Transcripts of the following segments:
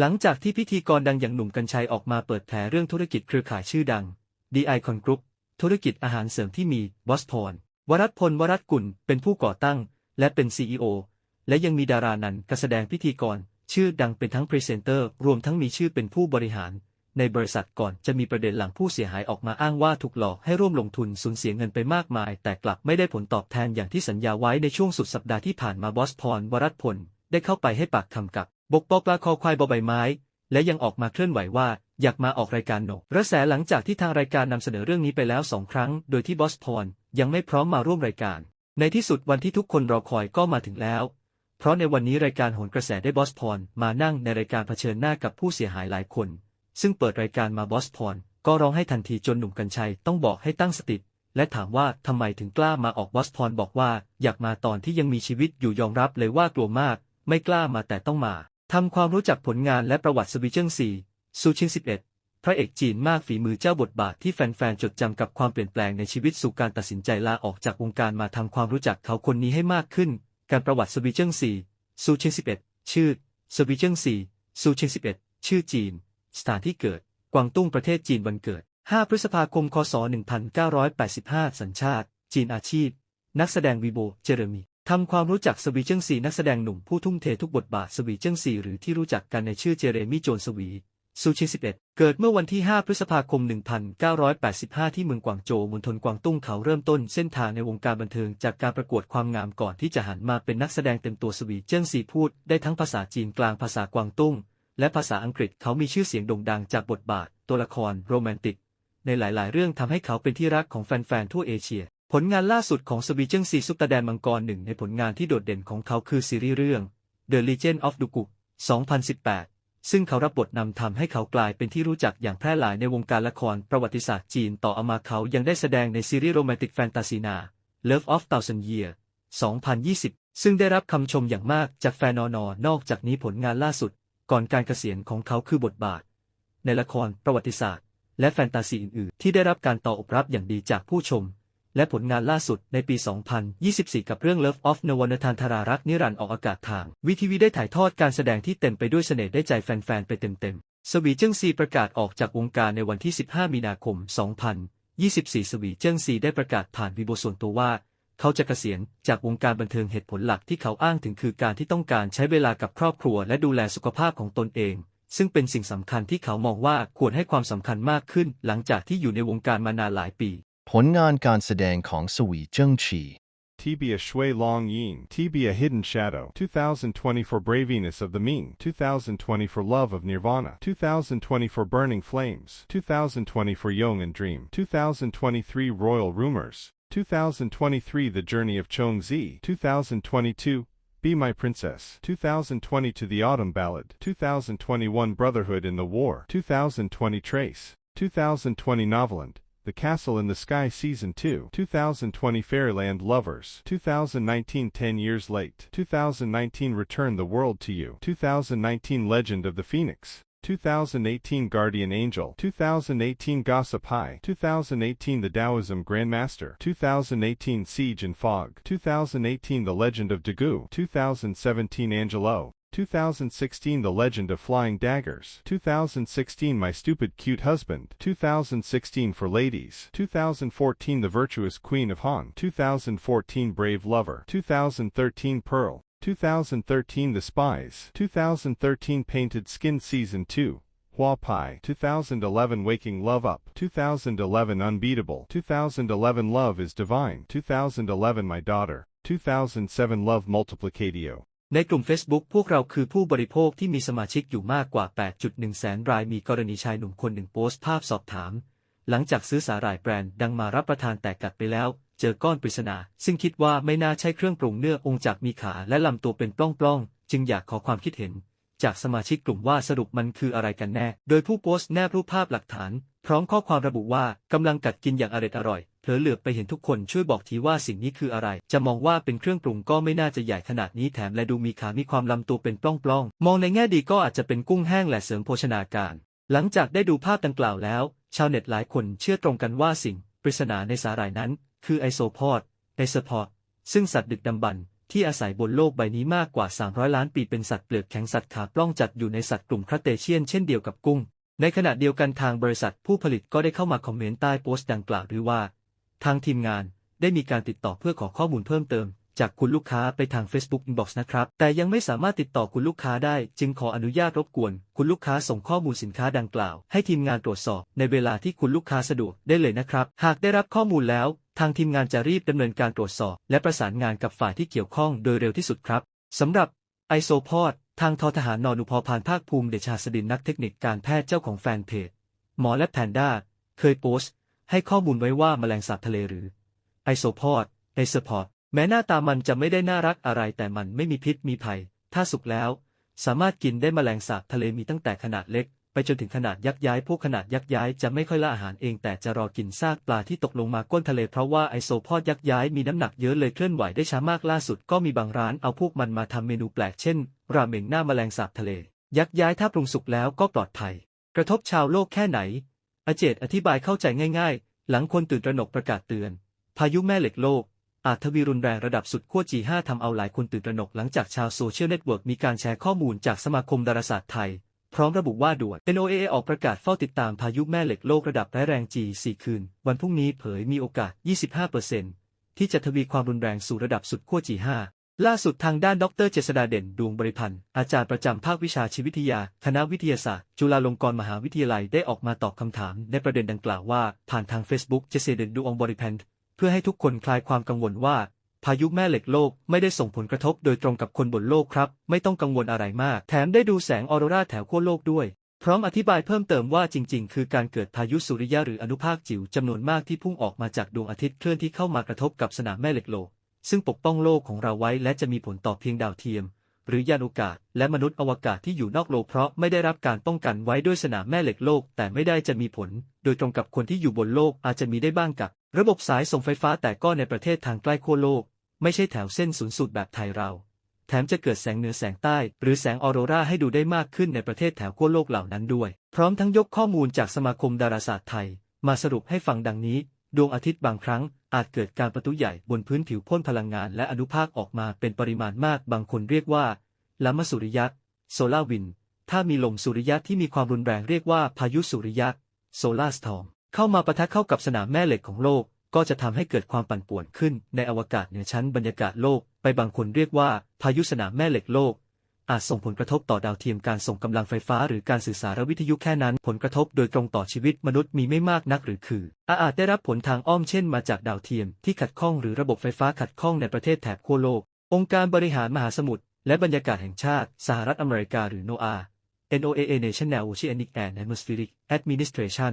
หลังจากที่พิธีกรดังอย่างหนุ่มกัญชัยออกมาเปิดแผลเรื่องธุรกิจเครือข่ายชื่อดัง d ีไอคอนกรุ๊ปธุรกิจอาหารเสริมที่มีบอสพรวรัตพลวรัตกุลเป็นผู้ก่อตั้ง และเป็น CEO และยังมีดารานันการแสดงพิธีกร ชื่อดังเป็นทั้งพรีเซนเตอร์ รวมทั้งมีชื่อเป็นผู้บริหาร ในบริษัทก่อนจะมีประเด็นหลังผู้เสียหายออกมาอ้างว่าถูกหลอกให้ร่วมลงทุนสูญเสียเงินไปมากมาย แต่กลับไม่ได้ผลตอบแทนอย่างที่สัญญาไว้ในช่วงสุดสัปดาห์ที่ผ่านมาบอสพรวรัตพลได้เข้าไปให้ปากคำกับ บกปอปลาคอควายบอใบไม้ และยังออกมาเคลื่อนไหวว่าอยากมาออกรายการหนกกระแสหลังจากที่ทางรายการนำเสนอเรื่องนี้ไปแล้วสองครั้ง โดยที่บอสพรยังไม่พร้อมมาร่วมรายการ ในที่สุดวันที่ทุกคนรอคอยก็มาถึงแล้ว เพราะในวันนี้รายการโหนกระแสได้บอสพรมานั่งในรายการเผชิญหน้ากับผู้เสียหายหลายคน ซึ่งเปิดรายการมาบอสพรก็ร้องให้ทันทีจนหนุ่มกัญชัยต้องบอกให้ตั้งสติและถามว่าทำไมถึงกล้ามาออกบอสพรบอกว่าอยากมาตอนที่ยังมีชีวิตอยู่ยอมรับเลยว่ากลัวมาก ไม่กล้ามาแต่ต้องมา ทำความรู้จักผลงานและประวัติสวิเจิ้งซีซูชิง11 พระเอกจีนมากฝีมือเจ้าบทบาทที่แฟนๆ จดจำกับความเปลี่ยนแปลงในชีวิตสู่การตัดสินใจลาออกจากวงการมาทำความรู้จักเขาคนนี้ให้มากขึ้น การประวัติสวิเจิ้งซีซูชิง11 ชื่อ สวิเจิ้งซีซูชิง11 ชื่อจีน สถานที่เกิด กวางตุ้งประเทศจีนวันเกิด 5 พฤษภาคม คศ 1985 สัญชาติ จีนอาชีพ นักแสดงวีโบ เจเรมี ทำความรู้จักสวีเจิ้งซีนักแสดงหนุ่มผู้ทุ่มเททุกบทบาทสวีเจิ้งซีหรือที่รู้จักกันในชื่อเจเรมี่โจนสวีซูชิ11 เกิดเมื่อวันที่ 5 พฤษภาคม 1985 ที่เมืองกวางโจวมณฑลกวางตุ้งเขาเริ่มต้นเส้นทางในวงการบันเทิงจากการประกวดความงามก่อนที่จะหันมาเป็นนักแสดงเต็มตัวสวีเจิ้งซีพูดได้ทั้งภาษาจีนกลางภาษากวางตุ้ง และภาษาอังกฤษเขามีชื่อเสียงโด่งดังจากบทบาท ตัวละครโรแมนติก ในหลาย ๆ เรื่องทำให้เขาเป็นที่รักของแฟน ๆ ทั่วเอเชีย ผลงานล่าสุดของสวีเจิ้งซีซุปตาแดนมังกรหนึ่งในผลงานที่โดดเด่นของเขาคือซีรีส์เรื่อง The Legend of Dugu 2018 ซึ่งเขารับบทนำทำให้เขากลายเป็นที่รู้จักอย่างแพร่หลายในวงการละครประวัติศาสตร์จีนต่ออามาเขายังได้แสดงในซีรีส์โรแมนติกแฟนตาซีนา Love of Thousand Year 2020 ซึ่งได้รับคำชมอย่างมากจากแฟนนอนอนอกจากนี้ผลงานล่าสุด ก่อนการเกษียณของเขาคือบทบาท ในละครประวัติศาสตร์ และแฟนตาซีอื่นๆ ที่ได้รับการตอบรับอย่างดีจากผู้ชม และผลงานล่าสุดในปี 2024 กับเรื่อง Love of นวนทานธารารักษ์นิรันดร์ออกอากาศทางวีทีวีได้ถ่ายทอดการแสดงที่เต็มไปด้วยเสน่ห์ได้ใจแฟนๆ ไปเต็มๆ สวีเจิ้งซีประกาศออกจากวงการในวันที่ 15 มีนาคม 2024 สวีเจิ้งซีได้ประกาศผ่านวีโบส่วนตัวว่า เขาจะเกษียณจากวงการบันเทิงเหตุผลหลักที่เขาอ้างถึงคือการที่ต้องการใช้เวลากับครอบครัวและดูแลสุขภาพของตนเองซึ่งเป็นสิ่งสำคัญที่เขามองว่าควรให้ความสำคัญมากขึ้นหลังจากที่อยู่ในวงการมานานหลายปี ผลงานการแสดงของสวีเจิ้งชี Tibia Shui Long Ying, Tibia Hidden Shadow, 2020 for Braviness of the Ming, 2020 for Love of Nirvana, 2020 for Burning Flames, 2020 for Young and Dream, 2023 Royal Rumors, 2023 The Journey of Chong Zi, 2022 Be My Princess, 2020 To the Autumn Ballad, 2021 Brotherhood in the War, 2020 Trace, 2020 Noveland, the Castle in the Sky Season 2, 2020 Fairyland Lovers, 2019 10 Years Late, 2019 Return the World to You, 2019 Legend of the Phoenix, 2018 Guardian Angel, 2018 Gossip High, 2018 The Taoism Grandmaster, 2018 Siege and Fog, 2018 The Legend of Dagu, 2017 Angelo, 2016 The Legend of Flying Daggers, 2016 My Stupid Cute Husband, 2016 For Ladies, 2014 The Virtuous Queen of Han, 2014 Brave Lover, 2013 Pearl, 2013 The Spies, 2013 Painted Skin Season 2, Hua Pai, 2011 Waking Love Up, 2011 Unbeatable, 2011 Love is Divine, 2011 My Daughter, 2007 Love Multiplicatio. ในกลุ่ม Facebook พวกเราคือผู้บริโภคที่มีสมาชิกอยู่มากกว่า 8.1 แสนรายมีกรณีชายหนุ่มคนหนึ่งโพสต์ภาพสอบถาม หลังจากซื้อสาหร่ายแบรนด์ดังมารับประทานแต่กัดไปแล้ว เจอก้อนปริศนา ซึ่งคิดว่าไม่น่าใช่เครื่องปรุงเนื้อองค์จากมีขาและลำตัวเป็นปล้องๆ จึงอยากขอความคิดเห็น จากสมาชิกกลุ่มว่าสรุปมันคืออะไรกันแน่ โดยผู้โพสต์แนบรูปภาพหลักฐาน พร้อมข้อความระบุว่ากำลังกัดกินอย่างอร่อยอร่อย เผลอเหลือบไปเห็นทุกคนช่วยบอกทีว่าสิ่งนี้คืออะไร จะมองว่าเป็นเครื่องปรุงก็ไม่น่าจะใหญ่ขนาดนี้แถมและดูมีขามีความลำตัวเป็นปล้องๆ มองในแง่ดีก็อาจจะเป็นกุ้งแห้งและเสริมโภชนาการ หลังจากได้ดูภาพดังกล่าวแล้ว ชาวเน็ตหลายคนเชื่อตรงกันว่าสิ่ง ปริศนาในสาหร่ายนั้น คือไอโซพอดไดสพอดซึ่งสัตว์ดึกดำบรรพ์ที่อาศัยบนโลกใบนี้มากกว่า 300 ล้านปีเป็นสัตว์เปลือกแข็งสัตว์ขาปล้องจัดอยู่ในสัตว์กลุ่มครัเตเชียนเช่นเดียวกับกุ้ง ในขณะเดียวกันทางบริษัทผู้ผลิตก็ได้เข้ามาคอมเมนต์ใต้โพสต์ดังกล่าวด้วยว่า ทางทีมงานได้มีการติดต่อเพื่อขอข้อมูลเพิ่มเติม จากคุณลูกค้าไปทาง Facebook Inbox นะครับ แต่ยังไม่สามารถติดต่อคุณลูกค้าได้ จึงขออนุญาตรบกวน คุณลูกค้าส่งข้อมูลสินค้าดังกล่าว ให้ทีมงานตรวจสอบ ในเวลาที่คุณลูกค้าสะดวกได้เลยนะครับ หากได้รับข้อมูลแล้ว ทางทีมงานจะรีบดำเนินการตรวจสอบ และประสานงานกับฝ่ายที่เกี่ยวข้องโดยเร็วที่สุดครับสำหรับไอโซพอดทางทอทหารนอนุพอพานภาคภูมิเดชาสดินนักเทคนิคการแพทย์เจ้าของแฟนเพจหมอและแพนด้าเคยโพสต์ ให้ข้อมูลไว้ว่าแมลงสาบทะเลหรือไอโซพอดไอเซพอดแม้หน้าตามันจะไม่ได้น่ารักอะไรแต่มันไม่มีพิษมีภัย ถ้าสุกแล้ว สามารถกินได้แมลงสาบทะเลมีตั้งแต่ขนาดเล็ก ไปจนถึงขนาดยักษ์ย้าย พวกขนาดยักษ์ย้ายจะไม่ค่อยล่าอาหารเองแต่จะรอกินซากปลาที่ตกลงมาก้นทะเลเพราะว่าไอโซพอดยักษ์ย้ายมีน้ำหนักเยอะเลยเคลื่อนไหวได้ช้ามากล่าสุดก็มีบางร้านเอาพวกมันมาทำเมนูแปลกเช่น ราเมงหน้าแมลงสาบทะเล ยักษ์ย้ายถ้าปรุงสุกแล้วก็ปลอดภัย กระทบชาวโลกแค่ไหน อาเจตอธิบายเข้าใจง่ายๆ หลังคนตื่นตระหนกประกาศเตือน พายุแม่เหล็กโลก อาจทวีรุนแรงระดับสุดขั้ว G5 ทำเอาหลายคนตื่นตระหนกหลังจากชาวโซเชียลเน็ตเวิร์กมีการแชร์ข้อมูลจากสมาคมดาราศาสตร์ไทย พร้อมระบุว่าด่วน NOAA ออกประกาศเฝ้าติดตามพายุแม่เหล็กโลกระดับร้ายแรง G4 คืน วันพรุ่งนี้เผยมีโอกาส 25%ที่จะทวีความรุนแรงสู่ระดับสุดขั้ว G5 ล่าสุดทางด้านดรเจษดาเด่นดวงบริพันธ์ อาจารย์ประจำภาควิชาชีววิทยา คณะวิทยาศาสตร์ จุฬาลงกรณ์มหาวิทยาลัยได้ออกมาตอบคำถามในประเด็นดังกล่าวว่า ผ่านทาง Facebook เจษดาเด่นดวงบริพันธ์ เพื่อให้ทุกคนคลายความกังวลว่า พายุแม่เหล็กโลกไม่ได้ส่งผลกระทบโดยตรงกับคนบนโลกครับ ไม่ต้องกังวลอะไรมาก แถมได้ดูแสงออโรราแถวขั้วโลกด้วยพร้อมอธิบายเพิ่มเติมว่าจริง ๆ คือการเกิดพายุสุริยะหรืออนุภาคจิ๋วจำนวนมากที่พุ่งออกมาจากดวงอาทิตย์เคลื่อนที่เข้ามากระทบกับสนามแม่เหล็กโลก ซึ่งปกป้องโลกของเราไว้และจะมีผลต่อเพียงดาวเทียม หรือยานอวกาศ และมนุษย์อวกาศที่อยู่นอกโลกเพราะไม่ได้รับการป้องกันไว้ด้วยสนามแม่เหล็กโลก แต่ไม่ได้จะมีผล โดยตรงกับคนที่อยู่บนโลกอาจจะมีได้บ้างกับ ระบบสายส่งไฟฟ้าแต่ก็ในประเทศทางใกล้ขั้วโลก ไม่ใช่แถวเส้นศูนย์สูตรแบบไทยเรา แถมจะเกิดแสงเหนือแสงใต้ หรือแสงออโรราให้ดูได้มากขึ้นในประเทศแถวขั้วโลกเหล่านั้นด้วย พร้อมทั้งยกข้อมูลจากสมาคมดาราศาสตร์ไทย มาสรุปให้ฟังดังนี้ ดวงอาทิตย์บางครั้ง อาจเกิดการประทุใหญ่บนพื้นผิวพ่นพลังงานและอนุภาคออกมาเป็นปริมาณมากบางคนเรียกว่าลามสุริยะโซลาวิน ถ้ามีลมสุริยะที่มีความรุนแรงเรียกว่าพายุสุริยะโซลาสตอมเข้ามาปะทะเข้ากับสนามแม่เหล็กของโลก ก็จะทำให้เกิดความปั่นป่วนขึ้นในอวกาศเหนือชั้นบรรยากาศโลก ไปบางคนเรียกว่าพายุสนามแม่เหล็กโลก อาจส่งผลกระทบต่อดาวเทียมการส่งกำลังไฟฟ้าหรือการสื่อสารวิทยุแค่นั้น ผลกระทบโดยตรงต่อชีวิตมนุษย์มีไม่มากนักหรือคืออาจได้รับผลทางอ้อมเช่นมาจากดาวเทียมที่ขัดข้องหรือระบบไฟฟ้าขัดข้องในประเทศแถบขั้วโลก องค์การบริหารมหาสมุทรและบรรยากาศแห่งชาติ สหรัฐอเมริกาหรือ NOAA NOAA National Oceanic and Atmospheric Administration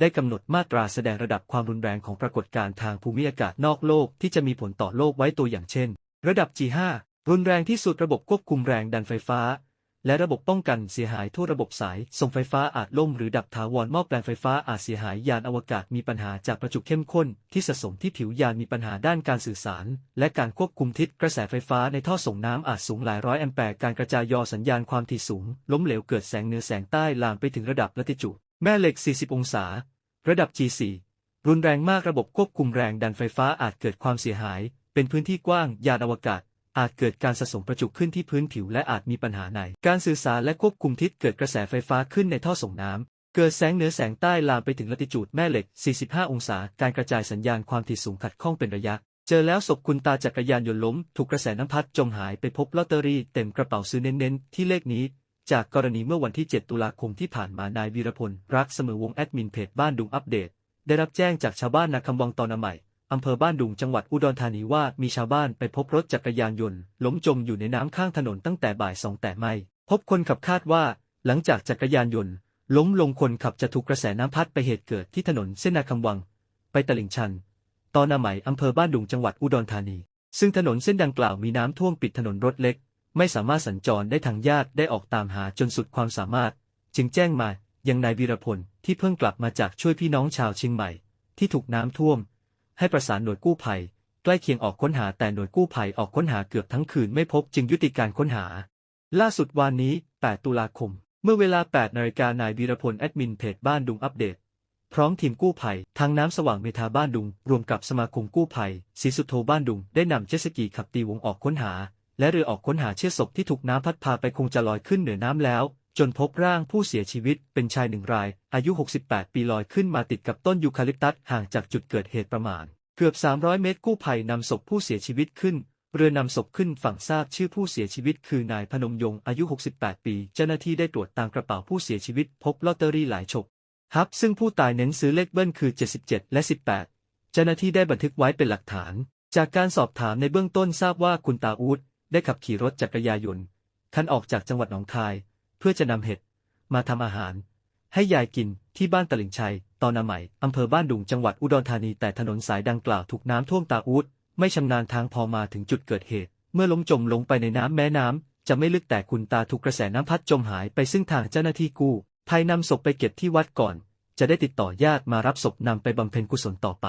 ได้กำหนดมาตราแสดงระดับความรุนแรงของปรากฏการณ์ทางภูมิอากาศนอกโลกที่จะมีผลต่อโลกไว้ตัวอย่างเช่น ระดับ G5 รุนแรงที่สุดระบบควบคุมแรงดันไฟฟ้า และระบบป้องกันเสียหายทั่วระบบสาย ส่งไฟฟ้าอาจล่มหรือดับถาวรหม้อแปลงไฟฟ้าอาจเสียหายยานอวกาศมีปัญหาจากประจุเข้มข้น ที่สะสมที่ผิวยานมีปัญหาด้านการสื่อสาร และการควบคุมทิศกระแสไฟฟ้าในท่อส่งน้ำอาจสูงหลายร้อยแอมแปร์การกระจายยอสัญญาณความถี่สูง ล้มเหลวเกิดแสงเหนือแสงใต้ลามไปถึงระดับละติจูดแม่เหล็ก 40 องศา ระดับ G4 รุนแรงมากระบบควบคุมแรงดันไฟฟ้าอาจเกิดความเสียหาย เป็นพื้นที่กว้างยานอวกาศ อาจเกิดการสะสมประจุขึ้นที่พื้นผิวและอาจมีปัญหาในการสื่อสารและควบคุมทิศเกิดกระแสไฟฟ้าขึ้นในท่อส่งน้ำเกิดแสงเหนือแสงใต้ลามไปถึงลัติจูดแม่เหล็ก 45 องศา การกระจายสัญญาณความถี่สูงขัดข้องเป็นระยะ เจอแล้วศพคุณตาจักรยานยนต์ล้ม ถูกกระแสน้ำพัดจมหายไปพบลอตเตอรี่เต็มกระเป๋าซื้อเน้นๆ ที่เลขนี้ จากกรณีเมื่อวันที่ 7 ตุลาคมที่ผ่านมานายวีรพล รักเสมอวงแอดมินเพจบ้านดุงอัปเดต ได้รับแจ้งจากชาวบ้านนาคำวังตอนใหม่ อำเภอบ้านดุงจังหวัดอุดรธานีว่ามีชาวบ้านไปพบรถจักรยานยนต์ล้มจมอยู่ในน้ำข้างถนนตั้งแต่บ่ายสองแต่ไม่ พบคนขับคาดว่า หลังจากจักรยานยนต์ ล้มลงคนขับจะถูกกระแสน้ำพัดไปเหตุเกิดที่ถนนเส้นนาคำวัง ไปตลิ่งชันตอนอาใหมอำเภอบ้านดุงจังหวัดอุดรธานี ซึ่งถนนเส้นดังกล่าวมีน้ำท่วมปิดถนนรถเล็ก ไม่สามารถสัญจรได้ทางญาติได้ออกตามหาจนสุดความสามารถ จึงแจ้งมายังนายวีรพลที่เพิ่งกลับมาจากช่วยพี่น้องชาวเชียงใหม่ ที่ถูกน้ำท่วม ให้ประสานหน่วยกู้ภัย ใกล้เคียงออกค้นหาแต่หน่วยกู้ภัยออกค้นหาเกือบทั้งคืนไม่พบจึงยุติการค้นหา ล่าสุดวันนี้ 8 ตุลาคม เมื่อเวลา 8 นาฬิกานายวีรพลแอดมินเพจบ้านดุงอัปเดต พร้อมทีมกู้ภัยทางน้ำสว่างเมทาบ้านดุง รวมกับสมาคมกู้ภัยศรีสุโธบ้านดุงได้นำเจสกีขับตีวงออกค้นหา และเรือออกค้นหาเชือกศพที่ถูกน้ำพัดพาไปคงจะลอยขึ้นเหนือน้ำแล้ว จนพบร่างผู้เสียชีวิตเป็นชายหนึ่งราย อายุ 68 ปีลอยขึ้นมาติดกับต้นยูคาลิปตัสห่างจากจุดเกิดเหตุประมาณ เกือบ 300 เมตรกู้ภัยนำศพผู้เสียชีวิตขึ้น เรือนำศพขึ้นฝั่งทราบชื่อผู้เสียชีวิตคือนายพนมยงอายุ 68 ปี เจ้าหน้าที่ได้ตรวจตามกระเป๋าผู้เสียชีวิต พบลอตเตอรี่หลายฉกฮับซึ่งผู้ตายเน้นซื้อเลขเบิ้ลคือ 77 และ 18 เจ้าหน้าที่ได้บันทึกไว้เป็นหลักฐาน จากการสอบถามในเบื้องต้นทราบว่าคุณตาอูดได้ขับขี่รถจักรยานยนต์คันออกจากจังหวัดหนองคาย เพื่อจะนำเห็ดมาทำอาหาร ให้ยายกินที่บ้านตลิ่งชัย ตอนนาใหม่อำเภอบ้านดุงจังหวัดอุดรธานีแต่ถนนสายดังกล่าวถูกน้ำท่วมตาอูดไม่ชำนาญทางพอมาถึงจุดเกิดเหตุ เมื่อล้มจมลงไปในน้ำแม้น้ำจะไม่ลึกแต่คุณตาถูกกระแสน้ำพัดจมหายไปซึ่งทางเจ้าหน้าที่กู้ภัยนำศพไปเก็บที่วัดก่อน จะได้ติดต่อญาติมารับศพนำไปบำเพ็ญกุศลต่อไป